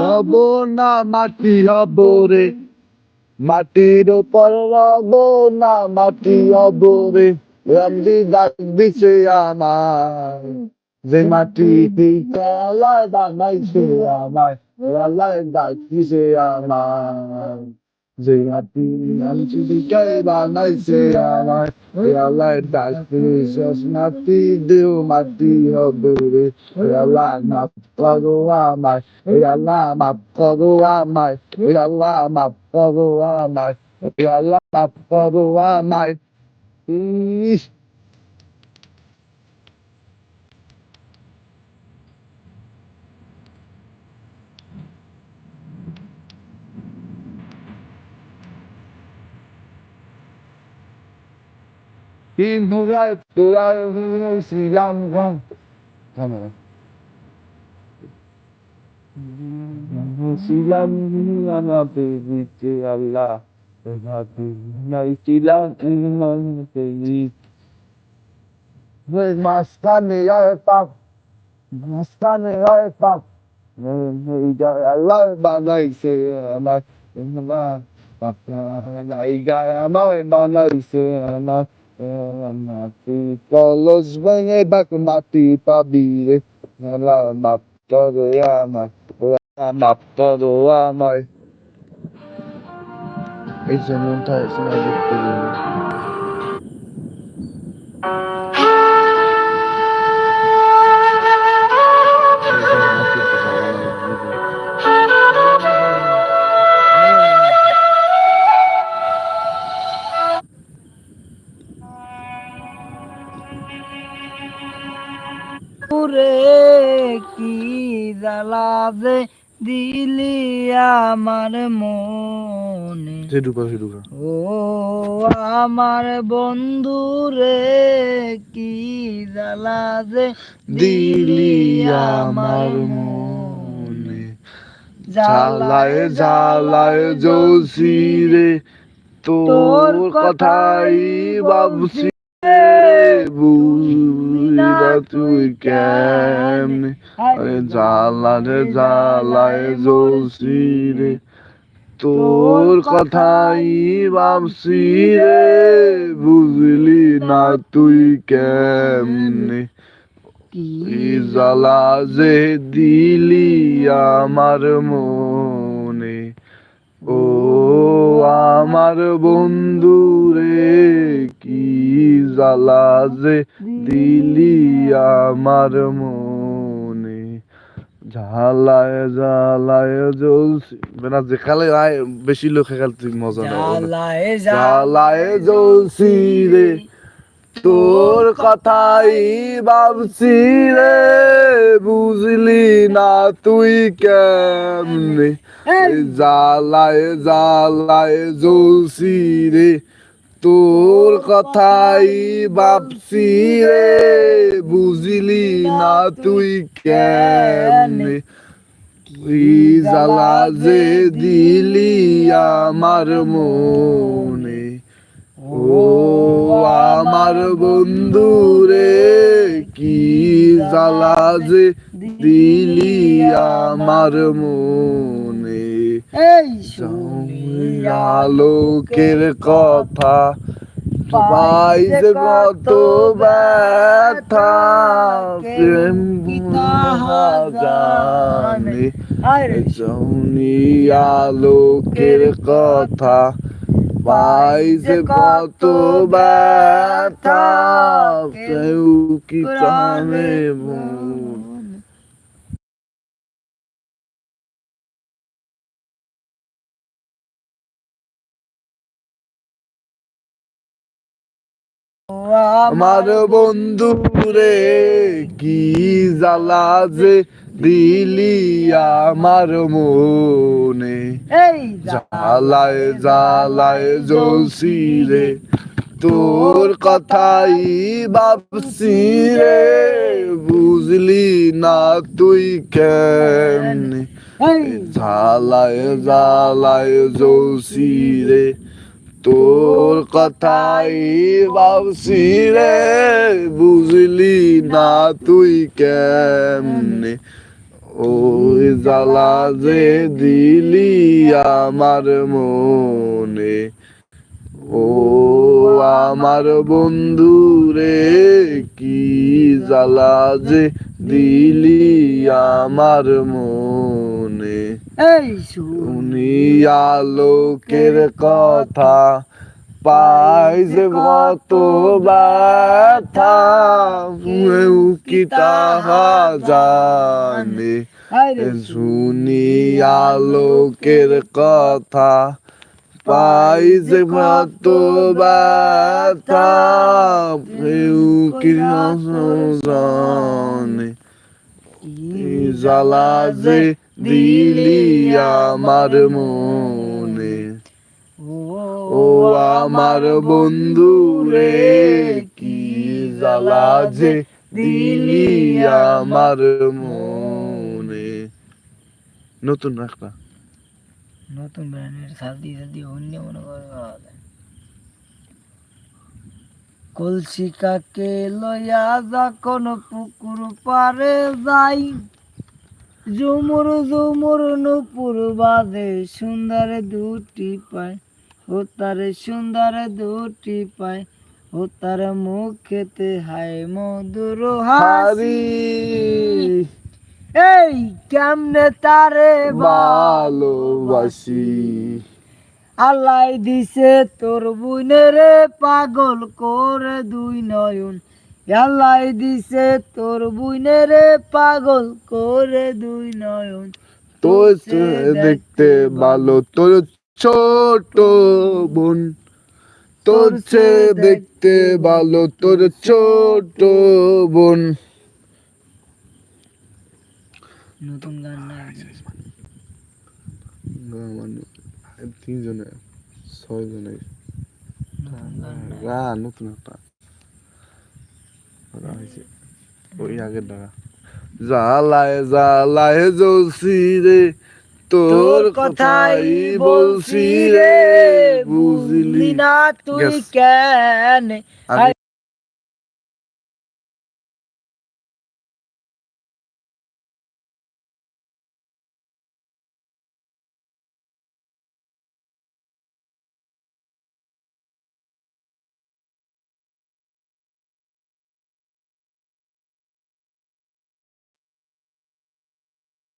হব না মাটি হব রে মাটির উপর রব না মাটি হব রে রামদি ডাক দিছে আমার, যে মাটি আল্লাহ বানাইছে আমার আল্লাহ ডাক দিছে আমার। যে আলচিদিকে বানাইছে আমার আল্লাহ মাটি হবে আল্লাহ মাফ করো আমায় আল্লাহ মাফ করো আমায় আল্লাহ মাফ করো আমায় আল্লাহ মাফ করো আমায় Hindu ra từ ra Sri Ram không sao mà Sri Ram là là từ từ từ là là là từ này Sri Ram là từ gì mà Mastan này ra tập Mastan này ra tập người giờ là bạn này sự là là là là là là là là là là মাটি কলস ভেঙে বাক মাটি পাবি রে আল্লাহ মাপ করো আমার মাপ করো আমার এই যে মনটা এসে দেখতে পুরে কি জ্বালাবে দিলি আমার মনে? ও আমার বন্ধু রে কি জ্বালা যে দিলি আমার মনে? জ্বালায় জ্বালায় জোসি রে তোর কথাই ভাবছি। জ্বালায় রে তোর কথাই ভাবছি রে বুঝলি না তুই কেমনে জ্বালা যে দিলি আমার মনে ও আমার বন্ধু রে জ্বালা যে দিলি আমার মনে। ঝালায় ঝালায় জ্বলছি। না যেখানে আয় বেশি লোক খেয়াল তুই মজা না জ্বালায় জ্বালায় জ্বলছি রে। তোর কথাই ভাবছি রে। বুঝলি না তুই কেমনে? জ্বালায় জ্বালায় জ্বলছি রে। তোর কথাই ভাবছি রে, বুঝলি না তুই কেমনে? তুই জ্বালা যে দিলি আমার মনে? ও আমার বন্ধু রে, কি জ্বালা যে দিলি আমার মনে? আলোকের কথা পাই কত ব্যথা প্রেম জানে। জৌনি। আলোকের কথা পাই কত ব্যথা কেউ কি জানে মন? আমার বন্ধু রে কি জ্বালা যে দিলি আমার মনে? জ্বালায় জ্বালায় জ্বলছি রে তোর কথাই ভাবছি রে বুঝলি না তুই কেমনে? জ্বালায় জ্বালায় জ্বলছি রে তোর কথাই ভাবছি রে, বুঝলি না তুই কেমনে? ওই জ্বালা যে দিলি আমার মনে, ও আমার বন্ধু রে, কি জ্বালা যে দিলি আমার মনে। এই শুনি শুনিয়া লোকের কথা পাই যে কত ব্যথা কি তাহা জানে। হায়রে শুনিয়া লোকের কথা পাই যে কত ব্যথা কেউ কি জানে এই জ্বালা যে দিলি আমার মনে ও আমার বন্ধু রে কি জ্বালা যে দিলি আমার মনে নতুন ব্র্যান্ডের সাদি সাদি অন্য মনে করে পাওয়া যায় কলসি কাকে লয়া যখন পুকুর পারে যাই, ঝুমুর ঝুমুর নুপুর বাজে সুন্দর দুটি পায়, ও তার সুন্দর দুটি পায়, ও তার মুখেতে হায় মধুর হারি এই কেমনে তারে ভালোবাসি? আল্লাহ দিছে তোর বুনেরে পাগল করে দুই নয়ন। আল্লাহ দিছে তোর বুনেরে পাগল করে দুই নয়ন। তোর দেখতে ভালো তোর ছোট বোন। তোর দেখতে ভালো তোর ছোট বোন। নতুন গান নাই। মানে তিনজনে ছয় জনে নতুন গান নাই। গা নতুন একটা। হয়েছে। ওই আগের জ্বালায় জ্বালায় রে। তোর কথাই বলছি রে। বুঝলি না তুই কেন?